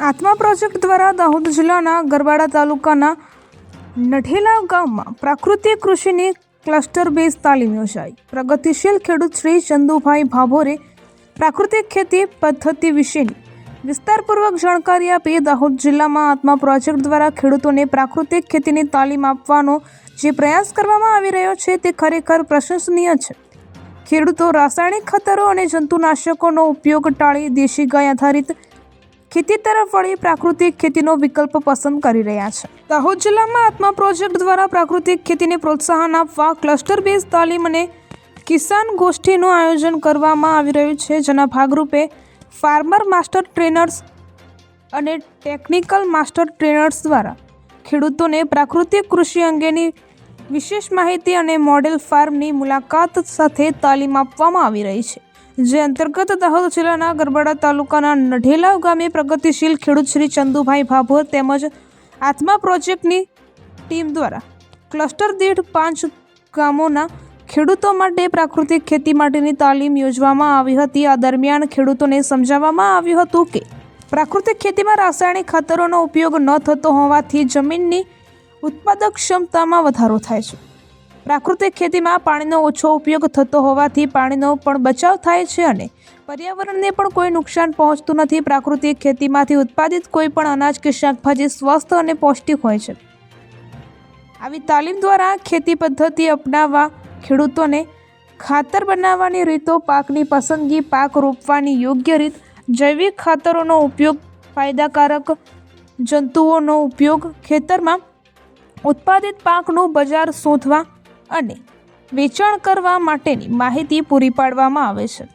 આત્મા પ્રોજેક્ટ દ્વારા દાહોદ જિલ્લાના ગરબાડા તાલુકાના નઠેલા ગામમાં પ્રાકૃતિક કૃષિની ક્લસ્ટર બેઝ તાલીમ યોજાઈ. પ્રગતિશીલ ખેડૂત શ્રી ચંદુભાઈ ભાભોરે પ્રાકૃતિક ખેતી પદ્ધતિ વિશેની વિસ્તારપૂર્વક જાણકારી આપી દાહોદ જિલ્લામાં આત્મા પ્રોજેક્ટ દ્વારા ખેડૂતોને પ્રાકૃતિક ખેતીની તાલીમ આપવાનો જે પ્રયાસ કરવામાં આવી રહ્યો છે તે ખરેખર પ્રશંસનીય છે. ખેડૂતો રાસાયણિક ખતરો અને જંતુનાશકોનો ઉપયોગ ટાળી દેશી ગાય આધારિત ખેતી તરફ વળી પ્રાકૃતિક ખેતીનો વિકલ્પ પસંદ કરી રહ્યા છે. દાહોદ જિલ્લામાં આત્મા પ્રોજેક્ટ દ્વારા પ્રાકૃતિક ખેતીને પ્રોત્સાહન આપવા ક્લસ્ટર બેઝ તાલીમ અને કિસાન ગોષ્ઠીનું આયોજન કરવામાં આવી રહ્યું છે, જેના ભાગરૂપે ફાર્મર માસ્ટર ટ્રેનર્સ અને ટેકનિકલ માસ્ટર ટ્રેનર્સ દ્વારા ખેડૂતોને પ્રાકૃતિક કૃષિ અંગેની વિશેષ માહિતી અને મોડેલ ફાર્મની મુલાકાત સાથે તાલીમ આપવામાં આવી રહી છે. જે અંતર્ગત દાહોદ જિલ્લાના ગરબાડા તાલુકાના નઢેલાવ ગામે પ્રગતિશીલ ખેડૂત શ્રી ચંદુભાઈ ભાભોર તેમજ આત્મા પ્રોજેક્ટની ટીમ દ્વારા ક્લસ્ટર દીઠ પાંચ ગામોના ખેડૂતો માટે પ્રાકૃતિક ખેતી માટેની તાલીમ યોજવામાં આવી હતી. આ દરમિયાન ખેડૂતોને સમજાવવામાં આવ્યું હતું કે પ્રાકૃતિક ખેતીમાં રાસાયણિક ખાતરોનો ઉપયોગ ન થતો હોવાથી જમીનની ઉત્પાદક ક્ષમતામાં વધારો થાય છે. પ્રાકૃતિક ખેતીમાં પાણીનો ઓછો ઉપયોગ થતો હોવાથી પાણીનો પણ બચાવ થાય છે અને પર્યાવરણને પણ કોઈ નુકસાન પહોંચતું નથી. પ્રાકૃતિક ખેતીમાંથી ઉત્પાદિત કોઈ પણ અનાજ કે શાકભાજી સ્વસ્થ અને પૌષ્ટિક હોય છે. આવી તાલીમ દ્વારા ખેતી પદ્ધતિ અપનાવવા, ખેડૂતોને ખાતર બનાવવાની રીતો, પાકની પસંદગી, પાક રોપવાની યોગ્ય રીત, જૈવિક ખાતરોનો ઉપયોગ, ફાયદાકારક જંતુઓનો ઉપયોગ, ખેતરમાં ઉત્પાદિત પાકનું બજાર શોધવા અને વેચાણ કરવા માટેની માહિતી પૂરી પાડવામાં આવે છે.